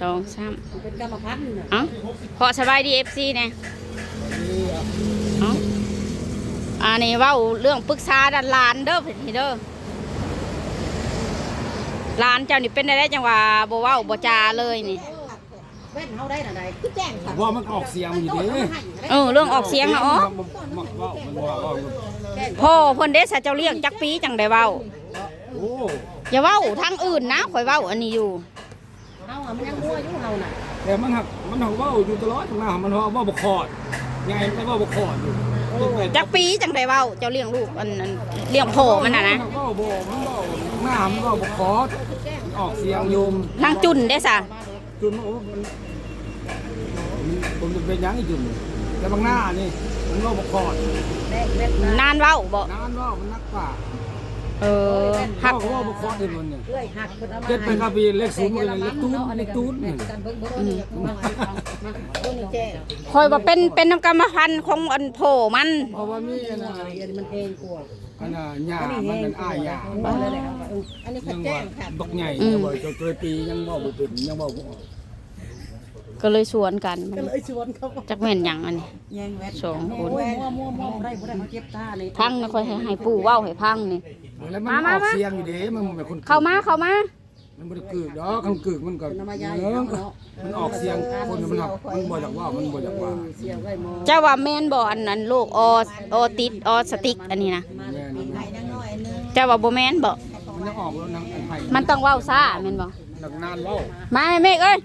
สองสามเป็นกรรมพันธุ์น่ะเอ้าขอสบายดีเอฟซีเนี่ยเอ้าอันนี้เว่าเรื่องปรึกษาด้านหลานเด้อเพิ่นนี่เด้อหลานเจ้านี่เป็นได้จังหวะบ่เว้าบ่จาเลยนี่แว่นเฮาได้น่ะใดคือแจ้งค่ะว่ามันออกเสียงอยู่ดิเออเรื่องออกเสียงอะอ๋อมักว่ามันว่าว่าแจ้งพ่อเพิ่นเด้สะเจ้าเลี้ยงจักปีจังได้เว้าโอ้อย่าเว้าทางอื่นนะข่อยเว้าอันนี้อยู่ เฮาอะมันยังงัวอยู่เฮาน่ะแต่มันหักมันหักว่าอยู่ตลอดนะมันว่าว่าบกคอดไงมันว่าบกคอดอยู่จักปีจังได้เว้าเจ้าเลี้ยงลูกอันอันเลี้ยงพ่อมันน่ะนะว่าบ่มันว่าหน้ามันว่าบกคอดออกเสียงโยมนางจุนเด้ซะจุนโอ้มันผมจะเป็นยังอีจุนแต่บางหน้านี่มันว่าบกคอดแจ้งแว่นนะนานเว้าบ่นานว่ามันนักกว่า เออหัหักกว่าบกคอดเลยมันเนี่ยเอ้ยหักเพิ่นเอามาเจ็ดเป็นกระบีเล็กสูงเลยเล็กตูนเล็กตูนนี่กันเบิ่งเบิ่งนี่มามาตัวนี้แจ้งคอยว่าเป็นเป็นน้ำกรรมพันธุ์ของอันโผมันเพราะว่ามีอันตัวน่ะนี้มันแพงกว่าอันน่ะหญ้ามันเป็นอ้ายหญ้าบ่เลยแหละครับอันนี้เขายังแจ้ว่างค่ะตกใหญ่ยังว่าจะเกิดปียังว่าบ่เป็นยังว่าบ่ออ กก็เลยสวนกันมันก็เลยชวนเขาจักแม่นหยังอันนี้ แย่งแว่นสองคนแว่นมั่วมั่วมั่วได้บ่ได้เขาเจ็บตานี่พังนะคอยให้ให้ปู่เว้าให้พังนี่ แล้วมันมามาออกมา เสียงอยู่เด้มันบ่เป็นคนเข้ามาเข้ามามันบ่ได้กึกดอกคันกึกมันก็เป็นมายาเออมันออกเสียงคนมันหักมันบ่อยากว่ามันบ่อยากว่าเสียงไว้หมอเจ้าว่าแม่นบ่อันนั้นโรคออออติสออสติกอันนี้นะแม่นี่เจ้าว่าบ่แม่นบ่มันยังออกแล้วนางไอ้ไผ่มันต้องเว้าซ่าแม่นบ่นักนานเว้ามาแม่เมฆเอ้ย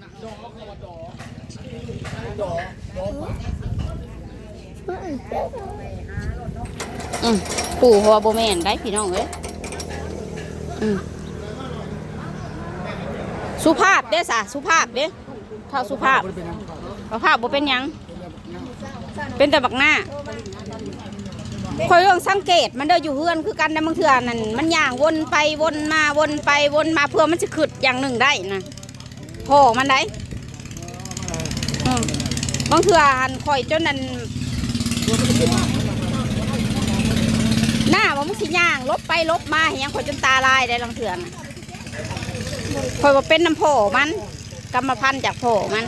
อืมปู่หัวโบแมนได้พี่น้องเอ้ยอืมสุภาพเด้อสะสุภาพเด้เท่าสุภาพบ่ได้เป็นหยังสุภาพบ่เป็นหยัง เป็นแต่บักหน้าคอยเรื่องสังเกตมันเด้ออยู่เฮือนคือกันนะบางเทื่อนั่นมันย่างวนไปวนมาวนไปวนมาเพื่อมันจะขึ้นอย่างหนึ่งได้นะโผมันได้างเทื่อหันคอยจนนั้นหน้าว่ามันสิย่างลบไปลบมาเห็นยังคอยจนตาลายได้บางเทื่อนะคอยว่าเป็นน้ำโผมันกรรมพันธุ์จากโผมัน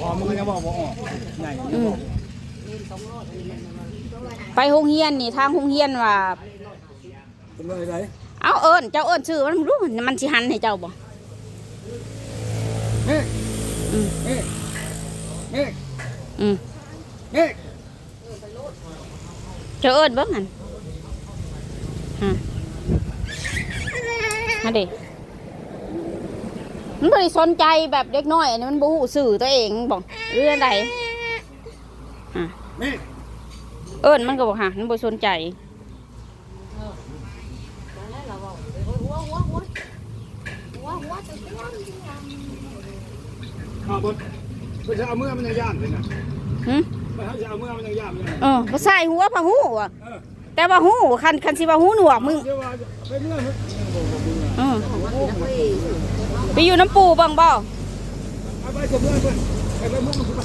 พอมันก็ยังเว้าบ่ออกใหญ่อืมไปโรงเรียนนี่ทางโรงเรียนว่าเป็นว่าไดเอาเอิญเจ้าเอิญชื่อมันรู้มันสิหันให้เจ้าบ่เฮ้ อืมเฮ้เฮ้อืมเฮ้เจ้าเอิญเบิ่งหันฮะมาดิมันบ่ได้สนใจแบบเด็กน้อยอันนี้มันบ่ฮู้สื่อตัวเองบอกเรื่องใดอะเฮ้เอิญมันก็บอกหามันบ่สนใจเอาบ่เพิ่นจะเอาเมื่อมันยังย่านเลยนะหึเพิ่นจะเอาเมื่อมันยังย่านเลยเออบ่ใส่หัวพะหูอะเออแต่ว่าหูคันคันสิว่าหูหนวกมึงเดี๋ยวว่าไปเมื่อเพิ่นบ่บ่เมื่อเออไปอยู่น้ำปูบ้างบ่ไปไปจะเมื่อเพิ่นไปไปเมื่อมันคือไป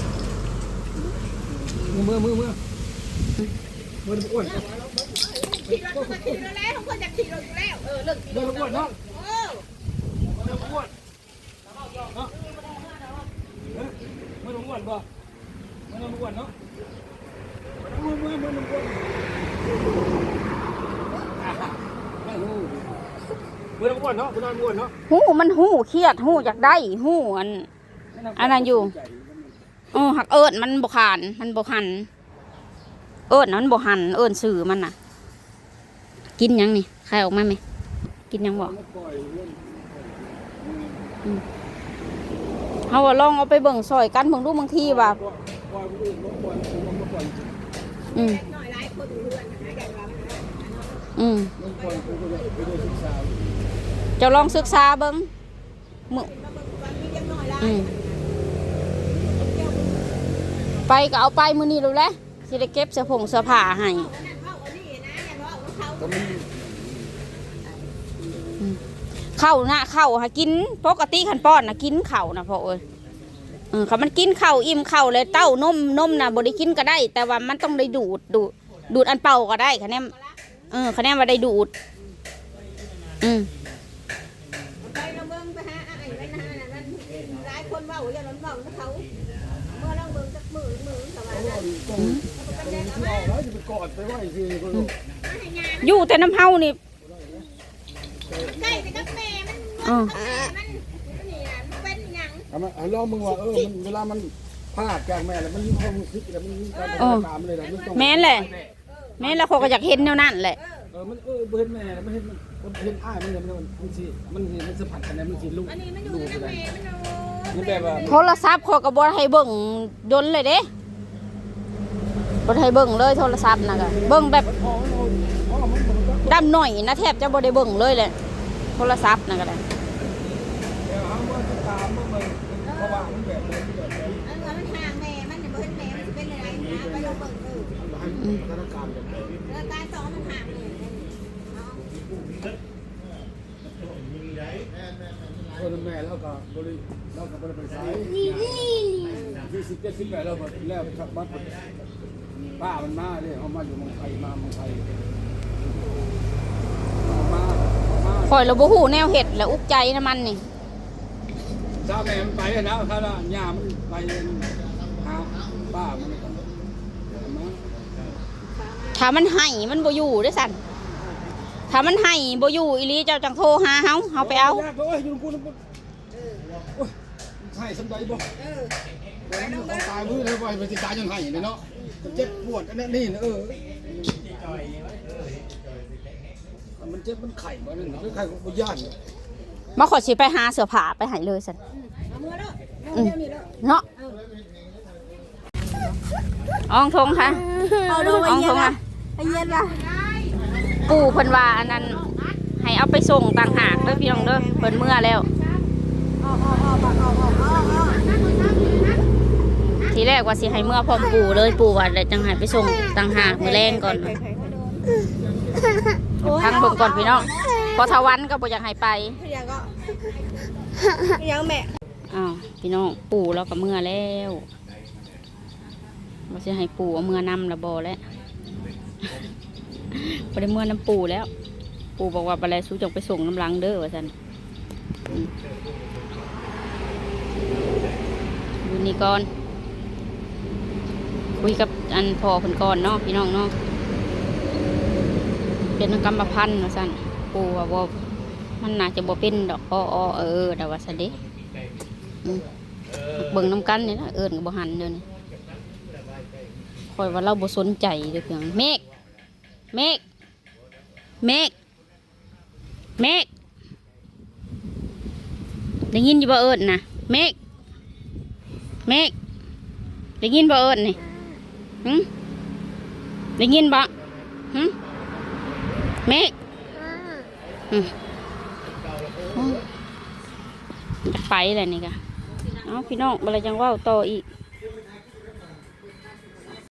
เมื่อเมื่อเมื่อเมื่ออ้วนขี่รถมาขี่รถแล้วทุกคนจะขี่รถอยู่แล้วเออเลิกเมื่ออ้วนเนาะเมื่ออ้วนเนาะเมื่ ออ้วนบ่เมื่ออ้วนเนาะเมื่อเมื่อเมื่ออ้วนเมื่ออ้วนเนาะเมื่ออ้วนเนาะหูมันหูเครียดหูอยากได้หูอัน อันนั้นอยู่เออหักเอิญมันบกหันมันบกหัน เอิญมันบกหัน เอิญสื่อมันน่ะ กินยังนี่ใครออกมาไหมกินยังบอก เขาว่าลองเอาไปเบิ่งซอยกันเบิ่งดูบางทีว่าอืมอืมจะลองศึกษาเบิ่งมึอืมไปก็เอาไปมือนี้รู้แล้วสิได้เก็บเสื้อผงเสื้อผ้าให้อืม เข้าวนะเข้าวหากินปกติขันป้อนนะกินเข่าวนะพ่อเอ้ยเออคันมันกินข้าวอิ่มข้าวเลยเต้านมนมนะบริกินก็ได้ แต่ว่ามันต้องได้ดูดดูดดูดอันเป่าก็ได้คะแนนเออคะแนนว่าได้ดูด อืมไปเราเบิ่งไปหาไอ้ไว้นะนั่นคนว่าอย่าล้นบอกเขาเมื่อเราเบิ่งจักมือมือสบายเขาบอกตรงตรงที่เอาแล้วจะไปกอดไปไหว้สิคนอยู่แต่น้ำเฮานี่ ใกล้แต่กับแม่มันอ๋อ มันนี่นะเป็นหยังเอามาเอาลองมึงว่าเออมันเวลามันพลาดจากแม่แล้วมันมีความรู้สึกแล้วมันมีการพัฒนาการมันเลยแหละมันต้องแม่นแหละ แม่นแล้วเขาก็อยากเห็นแนวนั้นแหละ เออมันเออเบิ่นแม่มันเห็นมันเห็นอ้ายมันเนี่ยมันมันสิมันสิมันสัมผัสกันได้มันสิลูกอันนี้มันอยู่ดูในไปได้แม่มันโอ้มันแบบว่าโทรศัพท์เขาก็บ่ให้เบิ่งดนเลยเด้บ่ให้เบิ่งเลยโทรศัพท์น่ะก็เบิ่งแบบอ๋ออ๋อมันมันก็ ดำหน่อยนะแทบจะบ่ได้เบิ่งเลยแหละโทรศัพท์น่ะก็ได้เดี๋ยวหาว่าติดตามมันมันเพราะว่ามันแบบนี้แบบนี้อันนี้มันห่างแม่มันเนี่ยบ่เห็นแม่มันสิเป็นอะไรนะไปลองเบิ่งเออให้พัฒนาการแบบนี้แล้วการสอนมันห่างเลยเนาะเออแม่แล้วก็บริแล้วก็บริไปสายที่สิบเจ็ดสิบแปดแล้วแล้วกลับบ้านป้ามันมาเนี่ยเขามาอยู่เมืองไทยมาเมืองไทยมามา ข่อยเราบ่ฮู้แนวเฮ็ดแล้วอุกใจนะมันนี่ถ้าแม่มันไปนะถ้าละย่ามันไปหาป้ามันก็มาถ้ามันให้มันบ่อยู่เด้อสั่นถ้ามันให้บ่อยู่อีหลีเจ้าจังโทรหาเฮาเฮาไปเอายกเลยอยู่กูนะโอ้ยใช่สำใจบ่เออมันตายมือเลยว่ามันจะตายยังไงเนาะเจ็บปวดอันนั้นนี่เออ มันเจ็บมันไข่บ่นั่นมันไข่ของย่านมาขอสิไปหาเสื้อผ้าไปให้เลยสั่นเอามือแล้วเอาเดี๋ยวนี้แล้วเนาะอองทงค่ะเอาดูอองทงค่ะไอ้เย็นล่ะปู่เพิ่นว่าอันนั้นให้เอาไปส่งต่างหากเด้อพี่น้องเด้อเพิ่นเมื่อแล้วอ๋ออ๋ออ๋อบักอ๋ออ๋ออ๋ออ๋อทีแรกว่าสิให้เมื่อพร้อมปู่เลยปู่ว่าเดี๋ยวจังให้ไปส่งต่างหากมื้อแรงก่อน พังเบิ่งก่อนพี่น้องพอทวันก็บ่อยากให้ไปยังก็ยังแม่อ้าวพี่น้องปู่เราก็เมื่อแล้วว่าสิให้ปู่เอาเมื่อนำละบ่แล้วบ่ได้เมื่อน้ำปู่แล้ว ปู่บอกว่าบ่ได้สู้จงไปส่งน้ำหลังเด้อว่าซั่นอืมอยู่นี่ก่อนคุยกับอันพ่อเพิ่นก่อนเนาะพี่น้องเนาะ เป็นกรรมพันธุ์ว่าซั่นปู่ว่าบ่มันน่าจะบ่เป็นดอกอ้ออ้อเออดาว่าซั่นเด้เบิ่งน้ำกันนี่นะเอิ้นก็บ่หันเด้อนี่คอยว่าเราบ่สนใจเด้อเพียงเมฆเมฆเมฆเมฆได้ยินอยู่บ่เอิ้นนะเมฆเมฆได้ยินบ่เอิ้นนี่หึได้ยินบ่หึ เมฆหึจะไปเลยนี่กะเอาพี่น้องบอะไรจังเว่าต่ออีก